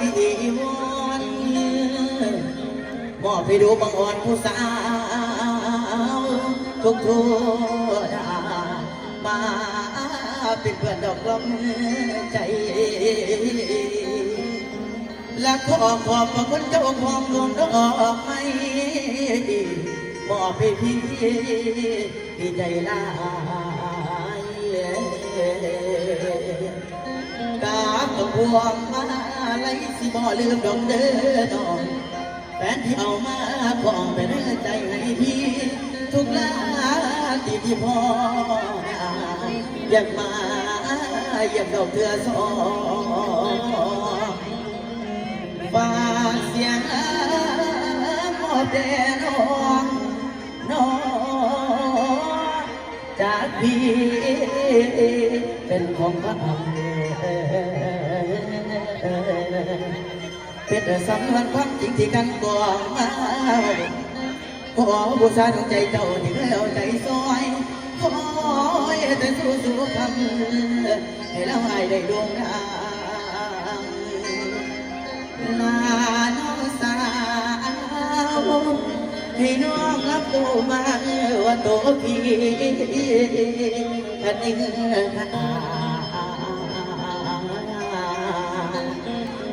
วิธีวนมอบให้ดูบังอ่อนผู้สาว ทุกทั่วดามาเป็นเพื่อนดอกลมใจ และขอขอบพระคุณเจ้าของดวงดอกไม้มอบให้พี่พี่ใจลายกาบกับพวงมา ลัยสิบ่ลืมดอกเด้อน้องแฟนที่เอามาของเป็นใจให้พี่ทุกลาที่ที่พ่ออยากมาเยี่ยมดอกเถือสองฝากเสียงมอบแด่น้องน้องจากพี่เป็นของพระองค์ เป็นสำคัญความจริงที่กันก่อนมาขอบูชาดวงใจเจ้าที่เคยเอาใจซอยขอให้แต่สู้สู้คำให้เราให้ได้ดวงดาวลาน้องสาวให้น้องรับตัวมาว่าตัวพี่อันนี้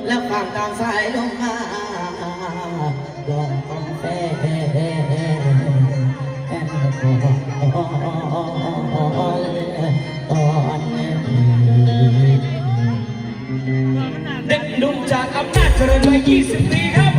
แล้วข้างตางสายลงมาลองต้องแฟตอนนี้เด็กหนุ่มจากอำนาจเจริญวัย20 ปีครับ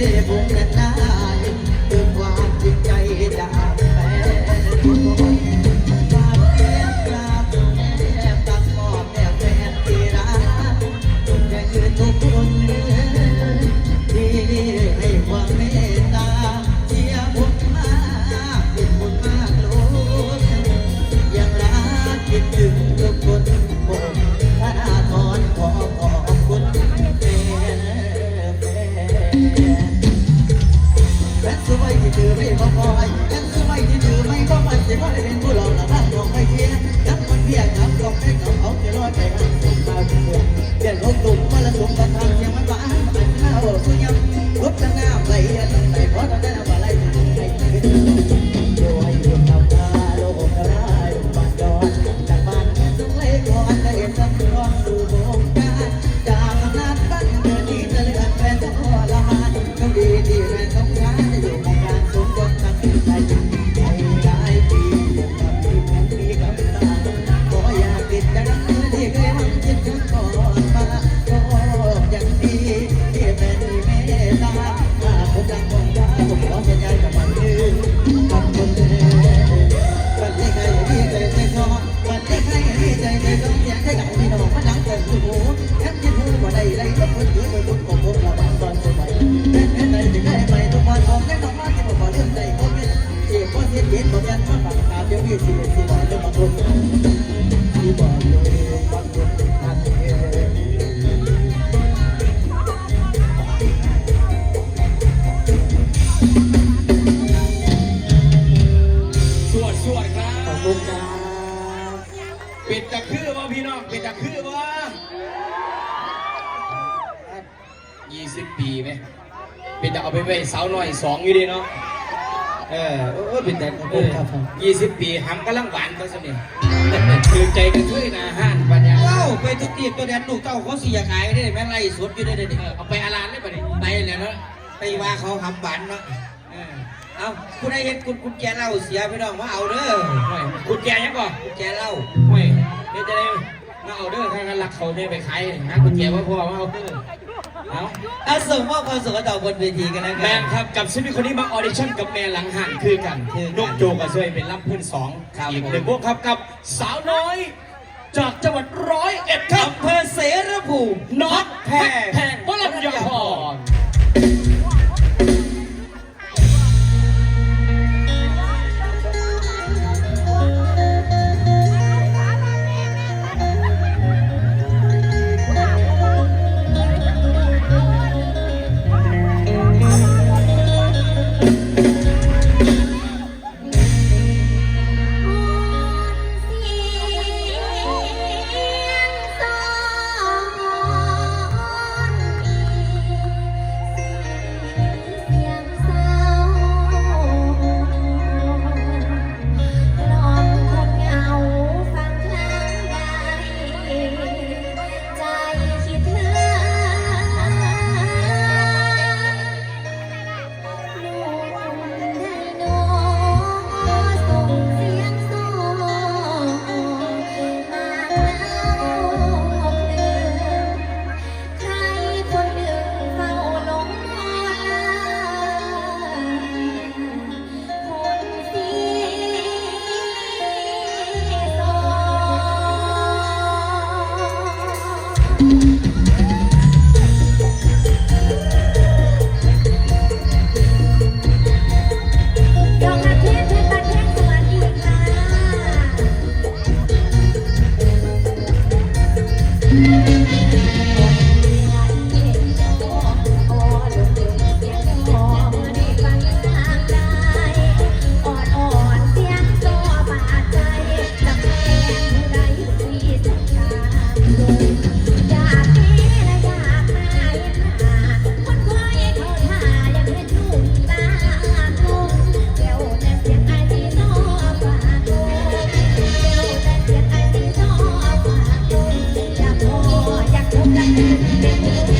ที่่สิบปีไหมเป็นจะเอาไปไว้สาวน้อยสองอยู่ดีเนาะเออเออเป็นแต่ยี่สิบปีหำกำลังหวานตัวสนิทคือใจกันช่วยนะห้านปัญญาเล่าไปทุกทีตัวแดนลูกเจ้าเขาเสียหายได้ไหมไรสดอยู่ได้เด็เอาไปอารานได้ปะเนี่ยไปเลยเนาะไปว่าเขาหำหวานเนาะเอาคุณได้เห็นคุณคุณแกเล่าเสียไปน้องมาเอาเด้อคุณแกยังบ่อนคุณแกเล่าเฮ้ยเดี๋ยวจะได้มาเอาเด้อถ้ากันหลักเขาเนี่ยไปขายนะคุณแกว่าพ่อมาเอาเด้อ และส่งมอบความสุขให้ต่อบนเวทีกันนะครับแมนครับกับซีมิคนนี้มาออดิชั่นกับแม่หลังหันคือกันคือกันนกโจกับช่ยเป็นรับเพื่อนสองครับอีกหนึ่งพวกครับกับสาวน้อย จากจังหวัดร้อยเอ็ดครับเพอเสรภูมิน็อตแพรแพงวลัญญาพร Thank you.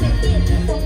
Yeah.